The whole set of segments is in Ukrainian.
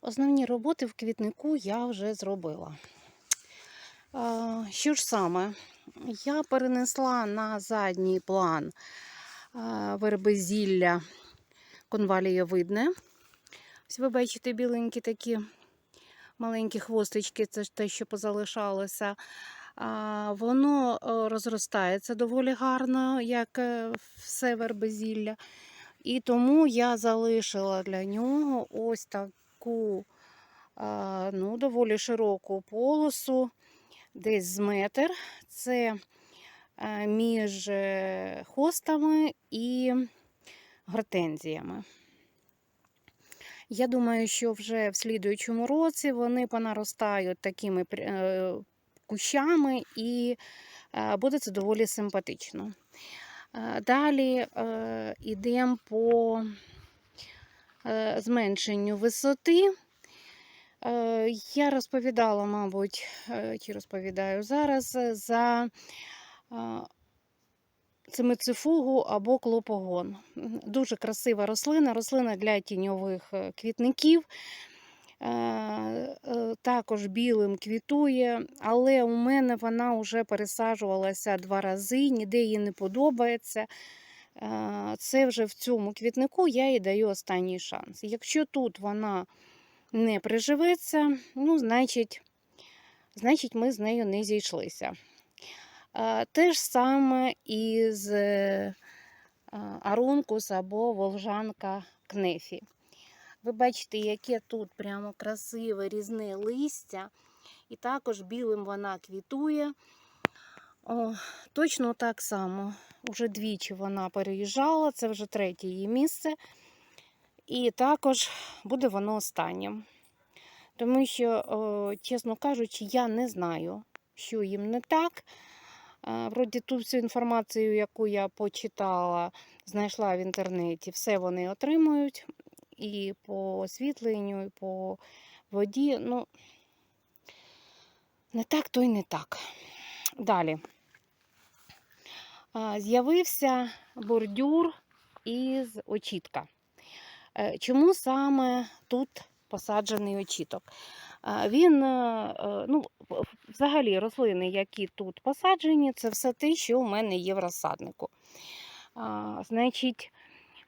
Основні роботи в квітнику я вже зробила. Що ж саме? Я перенесла на задній план вербезілля конвалієвидне. Ось ви бачите біленькі такі маленькі хвостички, це те, що позалишалося. Воно е, розростається доволі гарно, як е, все вербезілля. І тому я залишила для нього ось таку ну, доволі широку полосу, десь з метр. Це е, між е, хостами і гортензіями. Я думаю, що вже в слідуючому році вони понаростають такими е, кущами, і е, буде це доволі симпатично. Е, Далі йдемо по е, зменшенню висоти. Е, Я розповідала, мабуть, е, чи розповідаю зараз е, за е, цимицифугу або клопогон. Дуже красива рослина, рослина для тіньових е, квітників. Е, е, Також білим квітує, але у мене вона вже пересаджувалася два рази, ніде їй не подобається. Це вже в цьому квітнику я їй даю останній шанс. Якщо тут вона не приживеться, ну, значить, значить ми з нею не зійшлися. Те ж саме із е, арункус або волжанка кнефі. Ви бачите, яке тут прямо красиве різне листя, і також білим вона квітує. О, точно так само. Уже двічі вона переїжджала, це вже третє її місце. І також буде воно останнім. Тому що, о, чесно кажучи, я не знаю, що їм не так. Вроді ту всю інформацію, яку я почитала, знайшла в інтернеті, все вони отримують. І по освітленню, і по воді. Ну, не так, то й не так. Далі. З'явився бордюр із очітка. Е, Чому саме тут посаджений очіток? Він, е, е, ну, взагалі, рослини, які тут посаджені, це все те, що у мене є в розсаднику. Значить,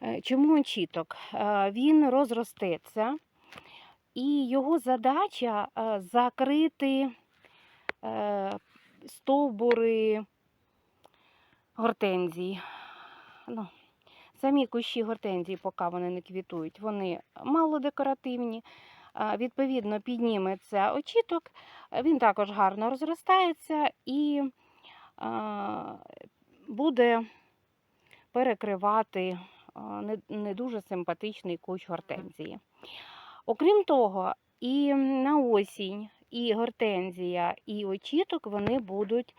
е, чому очіток? Е, Він розростеться, і його задача е, закрити е, стовбури гортензій. Ну, самі кущі гортензії, поки вони не квітують, вони мало декоративні. Відповідно, підніметься очіток, він також гарно розростається і буде перекривати не, дуже симпатичний кущ гортензії. Окрім того, і на осінь, і гортензія, і очіток вони будуть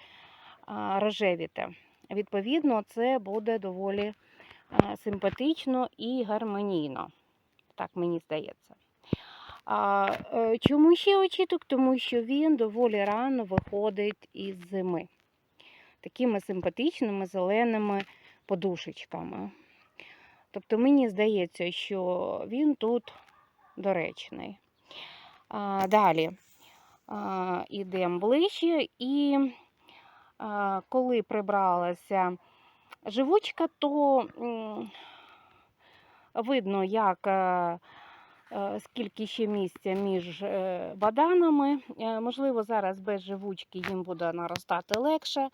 рожевіти. Відповідно, це буде доволі симпатично і гармонійно. Так мені здається. А, е, чому ще очіток? Тому що він доволі рано виходить із зими. Такими симпатичними зеленими подушечками. Тобто мені здається, що він тут доречний. А, далі а, ідемо ближче, і коли прибралася живучка, то видно, як е, е, скільки ще місця між е, баданами. Можливо, зараз без живучки їм буде наростати легше.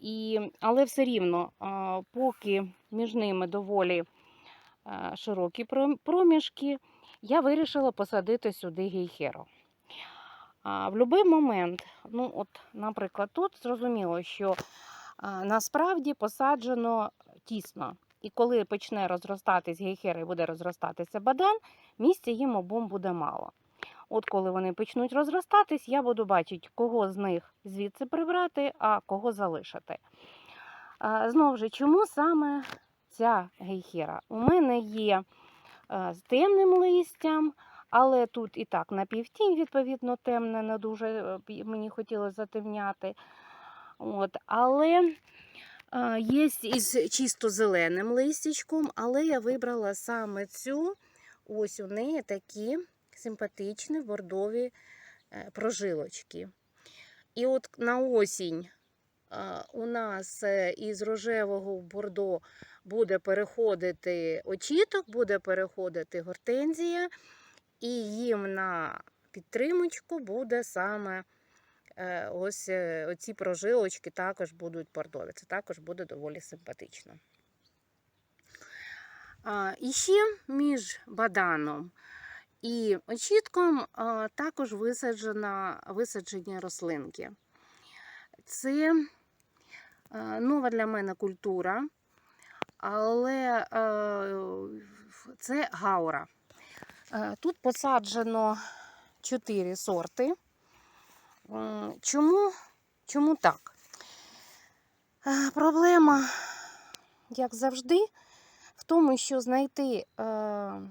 І, але все рівно, поки між ними доволі широкі проміжки, я вирішила посадити сюди гейхеру. А в будь-який момент, ну от, наприклад, тут зрозуміло, що а, насправді посаджено тісно. І коли почне розростатись гейхера і буде розростатися бадан, місця їм обом буде мало. От коли вони почнуть розростатись, я буду бачити, кого з них звідси прибрати, а кого залишити. А, Знову ж, чому саме ця гейхера? У мене є е, з темним листям, але тут і так на півтінь, відповідно, темне, не дуже е, мені хотілося затемняти. От, але є із чисто зеленим листячком, але я вибрала саме цю. Ось у неї такі симпатичні бордові е, прожилочки. І от на осінь у нас е, із рожевого в бордо буде переходити очіток, буде переходити гортензія, і їм на підтримочку буде саме е, ось е, оці прожилочки також будуть бордові. Це також буде доволі симпатично. І ще між баданом і очітком також висаджена, висаджені рослинки. Це е, нова для мене культура, але це гаура. Е, Тут посаджено 4 сорти. Чому, чому так? Е, Проблема, як завжди, в тому, що знайти е,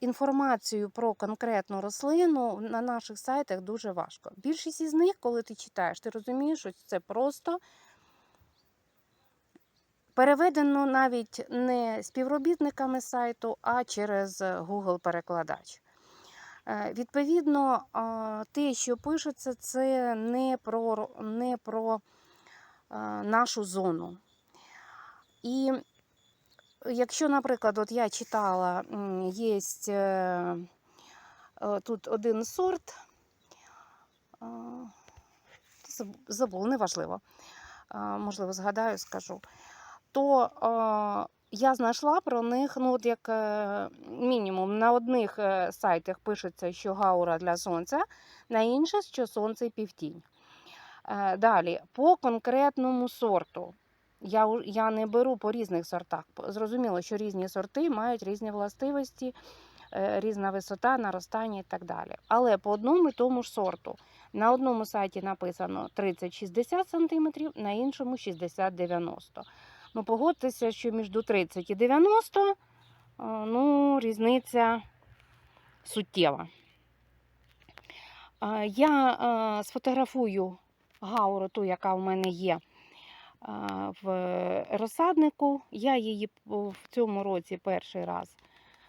інформацію про конкретну рослину на наших сайтах дуже важко. Більшість із них, коли ти читаєш, ти розумієш, що це просто переведено навіть не співробітниками сайту, а через Google-перекладач. Е, Відповідно, те, що пишеться, це не про, не про нашу зону. І якщо, наприклад, от я читала, є тут один сорт, а, заб- забула, неважливо, можливо, згадаю, скажу, то я знайшла про них, ну, от як е, мінімум, на одних е, сайтах пишеться, що гаура для сонця, на інших, що сонце і півтінь. Е, Далі, по конкретному сорту. Я, я не беру по різних сортах. Зрозуміло, що різні сорти мають різні властивості, різна висота, наростання і так далі. Але по одному і тому ж сорту. На одному сайті написано 30-60 см, на іншому 60-90 Ну, погодьтеся, що між 30 і 90 е, ну, різниця суттєва. Е, Я е, сфотографую гауру, ту, яка в мене є в розсаднику. Я її в цьому році перший раз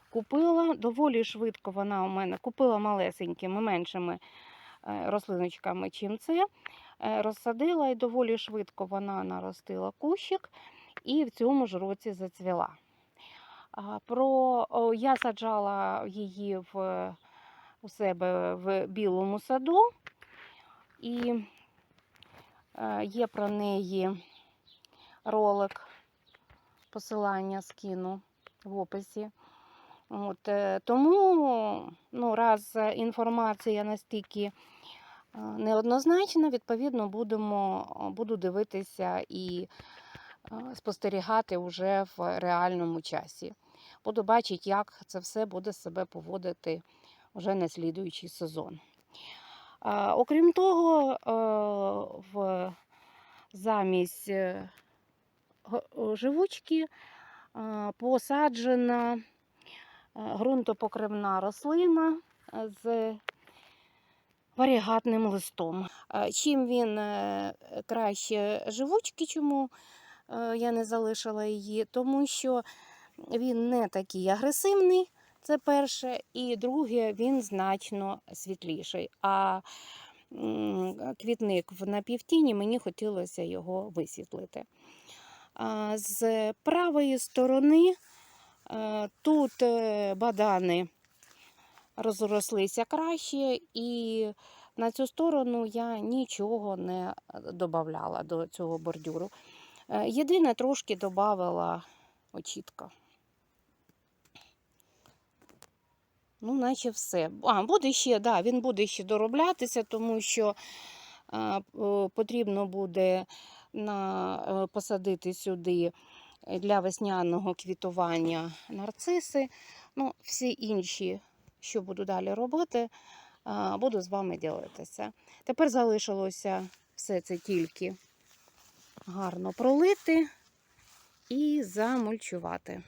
купила. Доволі швидко вона у мене купила малесенькими, меншими рослиночками, чим це. Розсадила і доволі швидко вона наростила кущик і в цьому ж році зацвіла. Про, я саджала її в, у себе в білому саду, і є про неї ролик, посилання скину в описі. От, е, тому, ну, раз інформація настільки неоднозначна, відповідно, будемо, буду дивитися і спостерігати вже в реальному часі. Буду бачити, як це все буде себе поводити вже на слідуючий сезон. Окрім того, е, в замість е, живучки е, посаджена ґрунтопокривна рослина з варігатним листом. Чим він краще живучки, чому я не залишила її? Тому що він не такий агресивний, це перше, і друге, він значно світліший. А квітник в напівтіні мені хотілося його висвітлити. З правої сторони е, тут е, бадани розрослися краще, і на цю сторону я нічого не додавала до цього бордюру. Е, Єдине, трошки додавала очітка. Ну, наче все. А, буде ще, да, він буде ще дороблятися, тому що а, потрібно буде на, е, посадити сюди для весняного квітування нарциси. Ну, всі інші, що буду далі робити, а, буду з вами ділитися. Тепер залишилося все це тільки гарно пролити і замульчувати.